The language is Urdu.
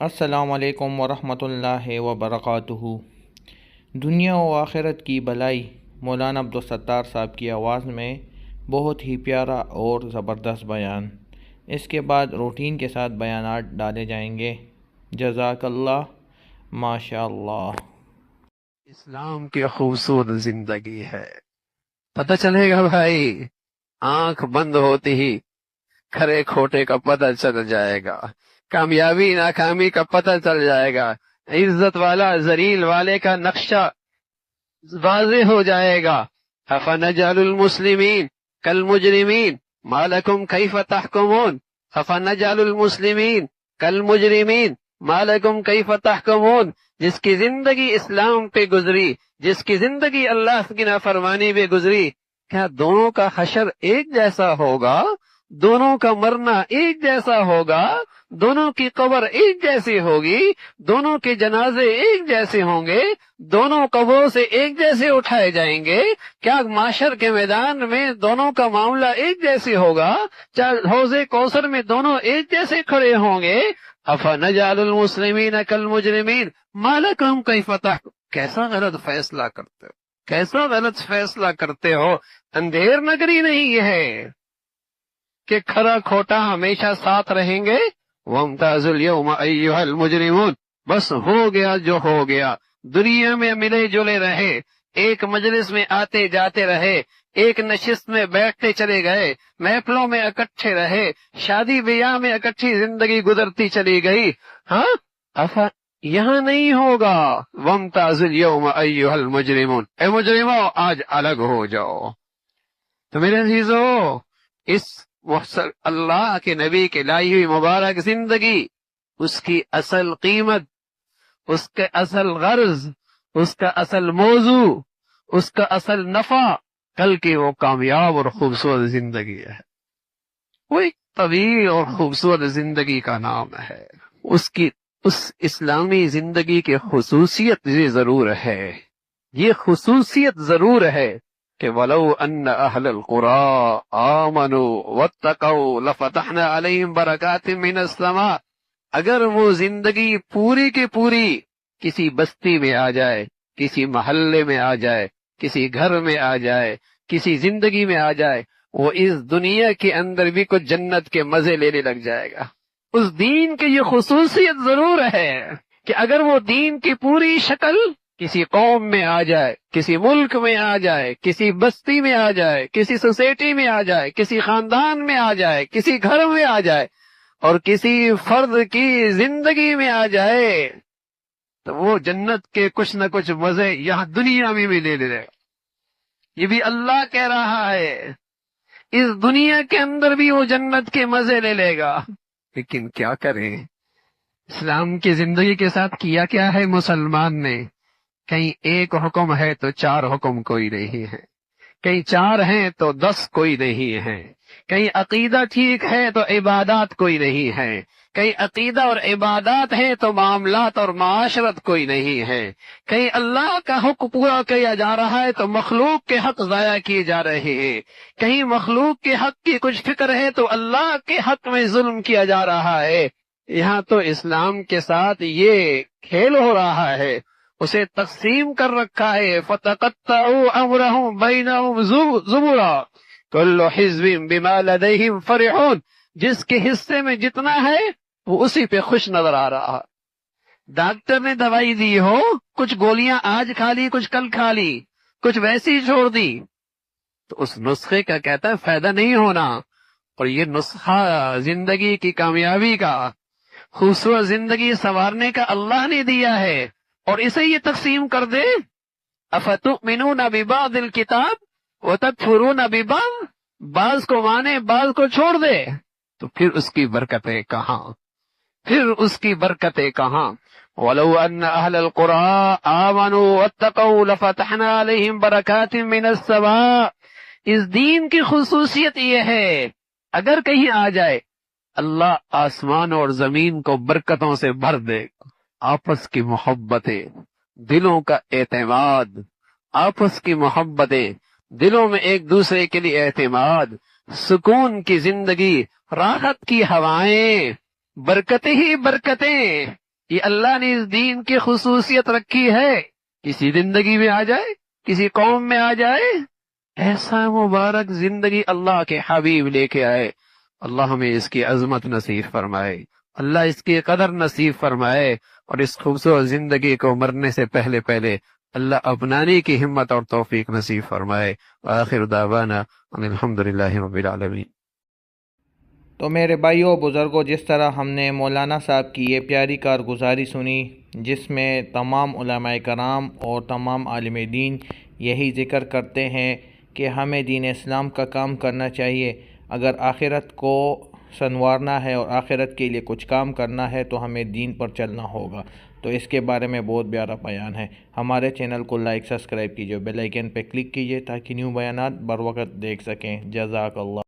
السلام علیکم ورحمۃ اللہ وبرکاتہ۔ دنیا و آخرت کی بلائی، مولانا عبدالستار صاحب کی آواز میں بہت ہی پیارا اور زبردست بیان۔ اس کے بعد روٹین کے ساتھ بیانات ڈالے جائیں گے۔ جزاک اللہ۔ ماشاء اللہ اسلام کی خوبصورت زندگی ہے۔ پتہ چلے گا بھائی، آنکھ بند ہوتی ہی کھرے کھوٹے کا پتہ چل جائے گا۔ کامیابی، ناکامی کا پتہ چل جائے گا۔ عزت والا زریل والے کا نقشہ واضح ہو جائے گا۔ افنجعل المسلمین کل مجرمین مالکم کیف تحکمون؟ افنجعل المسلمین کل مجرمین مالکم کیف تحکمون؟ جس کی زندگی اسلام پہ گزری، جس کی زندگی اللہ کی نافرمانی پہ گزری، کیا دونوں کا حشر ایک جیسا ہوگا؟ دونوں کا مرنا ایک جیسا ہوگا، دونوں کی قبر ایک جیسی ہوگی، دونوں کے جنازے ایک جیسے ہوں گے، دونوں قبروں سے ایک جیسے اٹھائے جائیں گے۔ کیا معاشر کے میدان میں دونوں کا معاملہ ایک جیسے ہوگا؟ حوض کوثر میں دونوں ایک جیسے کھڑے ہوں گے؟ افا نجال المسلمین کل مجرمین مالک ہم کئی فتح کیسا غلط فیصلہ کرتے ہو؟ کیسا غلط فیصلہ کرتے ہو؟ اندھیر نگری نہیں ہے۔ کہ کھرا کھوٹا ہمیشہ ساتھ رہیں گے۔ ومتاز اليوم ایوہ المجرمون۔ بس ہو گیا جو ہو گیا۔ دنیا میں ملے جلے رہے۔ ایک مجلس میں آتے جاتے رہے۔ ایک نشست میں بیٹھتے چلے گئے۔ محفلوں میں اکٹھے رہے۔ شادی بیاہ میں اکٹھی زندگی گزرتی چلی گئی۔ ہاں؟ ایسا یہاں نہیں ہوگا۔ ومتاز اليوم ایوہ المجرمون۔ اے مجرمو، آج الگ ہو جاؤ۔ تو میرے عزیزو، اس اللہ کے نبی کے لائی ہوئی مبارک زندگی، اس کی اصل قیمت، اس کے اصل غرض، اس کا اصل موضوع، اس کا اصل نفع، کل کی وہ کامیاب اور خوبصورت زندگی ہے۔ وہ ایک طویل اور خوبصورت زندگی کا نام ہے۔ اس کی، اس اسلامی زندگی کی خصوصیت یہ ضرور ہے۔ یہ خصوصیت ضرور ہے۔ کہ ولو ان اہل القرى آمنوا واتقوا لفتحنا علیہم برکات من السماء۔ اگر وہ زندگی پوری کی پوری کسی بستی میں آ جائے، کسی محلے میں آ جائے، کسی گھر میں آ جائے، کسی زندگی میں آ جائے، وہ اس دنیا کے اندر بھی کچھ جنت کے مزے لینے لگ جائے گا۔ اس دین کی یہ خصوصیت ضرور ہے کہ اگر وہ دین کی پوری شکل کسی قوم میں آ جائے، کسی ملک میں آ جائے، کسی بستی میں آ جائے، کسی سوسائٹی میں آ جائے، کسی خاندان میں آ جائے، کسی گھر میں آ جائے اور کسی فرد کی زندگی میں آ جائے، تو وہ جنت کے کچھ نہ کچھ مزے یہاں دنیا میں بھی لے لے گا۔ یہ بھی اللہ کہہ رہا ہے، اس دنیا کے اندر بھی وہ جنت کے مزے لے لے گا۔ لیکن کیا کریں؟ اسلام کی زندگی کے ساتھ کیا کیا ہے مسلمان نے؟ کہیں ایک حکم ہے تو چار حکم کوئی نہیں ہے۔ کہیں چار ہیں تو دس کوئی نہیں ہے۔ کہیں عقیدہ ٹھیک ہے تو عبادات کوئی نہیں ہے۔ کہیں عقیدہ اور عبادات ہیں تو معاملات اور معاشرت کوئی نہیں ہے۔ کہیں اللہ کا حق پورا کیا جا رہا ہے تو مخلوق کے حق ضائع کیے جا رہے ہیں۔ کہیں مخلوق کے حق کی کچھ فکر ہے تو اللہ کے حق میں ظلم کیا جا رہا ہے۔ یہاں تو اسلام کے ساتھ یہ کھیل ہو رہا ہے۔ اسے تقسیم کر رکھا ہے۔ فرحون۔ جس کے حصے میں جتنا ہے، وہ اسی پہ خوش نظر آ رہا۔ ڈاکٹر نے دوائی دی ہو، کچھ گولیاں آج کھا لی، کچھ کل کھا لی، کچھ ویسی چھوڑ دی۔ تو اس نسخے کا کہتا ہے، فائدہ نہیں ہونا۔ اور یہ نسخہ زندگی کی کامیابی کا، خوبصورت زندگی سنوارنے کا اللہ نے دیا ہے۔ اور اسے یہ تقسیم کر دے۔ افتو مینو نہ دل کتاب وہ تک فرو بعض کو مانے، بعض کو چھوڑ دے۔ تو پھر اس کی برکتیں کہاں؟ پھر اس کی برکتیں کہاں؟ ولو ان اہل القرى آمنوا واتقوا لفتحنا عليهم برکات من السماء۔ اس دین کی خصوصیت یہ ہے، اگر کہیں آ جائے، اللہ آسمان اور زمین کو برکتوں سے بھر دے۔ آپس کی محبتیں، دلوں کا اعتماد۔ آپس کی محبتیں، دلوں میں ایک دوسرے کے لیے اعتماد۔ سکون کی زندگی، راحت کی ہوائیں۔ برکتیں ہی برکتیں۔ یہ اللہ نے اس دین کی خصوصیت رکھی ہے۔ کسی زندگی میں آ جائے، کسی قوم میں آ جائے، ایسا مبارک زندگی اللہ کے حبیب لے کے آئے۔ اللہ ہمیں اس کی عظمت نصیب فرمائے۔ اللہ اس کی قدر نصیب فرمائے اور اس خوبصورت زندگی کو مرنے سے پہلے پہلے اللہ اپنانے کی ہمت اور توفیق نصیب فرمائے۔ وآخر دعوانا ان الحمد للہ رب العالمین۔ تو میرے بھائیوں بزرگوں جس طرح ہم نے مولانا صاحب کی یہ پیاری کارگزاری سنی، جس میں تمام علماء کرام اور تمام عالم دین یہی ذکر کرتے ہیں کہ ہمیں دین اسلام کا کام کرنا چاہیے۔ اگر آخرت کو سنوارنا ہے اور آخرت کے لیے کچھ کام کرنا ہے تو ہمیں دین پر چلنا ہوگا۔ تو اس کے بارے میں بہت پیارا بیان ہے۔ ہمارے چینل کو لائک، سبسکرائب کیجیے بیل آئیکن پہ کلک کیجیے تاکہ نیو بیانات بر وقت دیکھ سکیں۔ جزاک اللہ۔